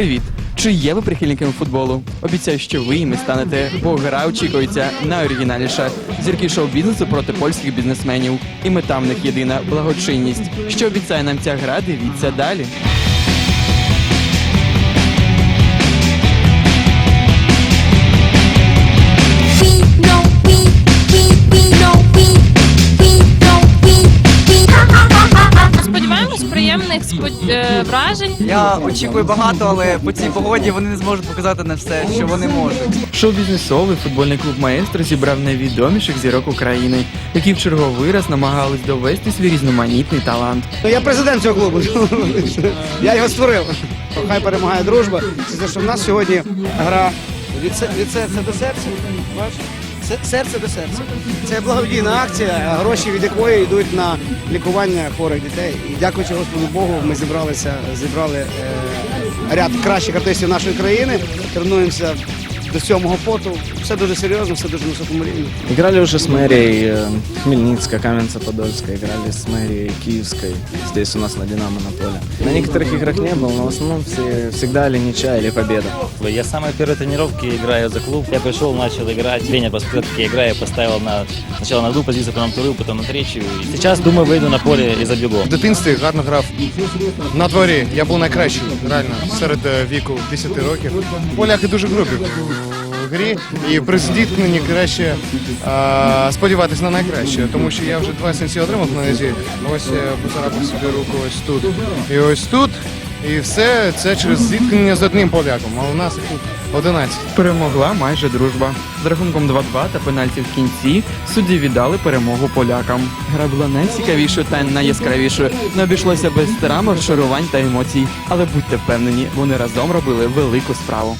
Привіт! Чи є ви прихильниками футболу? Обіцяю, що ви ними станете, бо гра очікується найоригінальніша. Зірки шоу-бізнесу проти польських бізнесменів. І мета в них єдина благочинність. Що обіцяє нам ця гра? Дивіться далі. Сподіваємось приємних спод- е, вражень. Я очікую багато, але по цій погоді вони не зможуть показати на все, що вони можуть. Шоу-бізнесовий футбольний клуб Маестро зібрав найвідоміших зірок України, які в черговий раз намагались довести свій різноманітний талант. Ну, Я президент цього клубу. Я його створив. Хай перемагає дружба. Це те, що в нас сьогодні гра від, се- від серця до серця. Бачиш? Се- Серце до серця. Це благодійна акція, гроші від якої йдуть на лікування хворих дітей. І дякуючи Господу Богу, ми зібралися, зібрали е, ряд кращих артистів нашої країни. Тренуємося до сьомого поту. Все дуже серйозно, все дуже на високому рівні. Играли уже с мэрией э, Хмельницка, Каменца-Подольска, играли с мэрией Киевской, здесь у нас на Динамо на поле. На некоторых играх не был, но в основном все, всегда или ничья, или победа. Я с самой первой тренировки играю за клуб. Я пришел, начал играть. Тренер посмотрел, как я играю, я поставил на сначала на одну позицию, потом на вторую, потом на третью. И сейчас, думаю, выйду на поле и забегу. В дитинстві гарно грав на дворі. Я був найкращий, реально, серед е, віку 10 років. Поляки дуже грубі в грі, і при зіткненні краще а, сподіватися на найкраще, тому що я вже два сенсі отримав на нозі. Ось поцарапав собі руку ось тут. І ось тут. І все це через зіткнення з одним поляком, а у нас тут 11. Перемогла майже дружба. З рахунком 2-2 та пенальті в кінці судді віддали перемогу полякам. Гра була найцікавішою та найяскравішою. Не обійшлося без драм, розчарувань та емоцій. Але будьте впевнені, вони разом робили велику справу.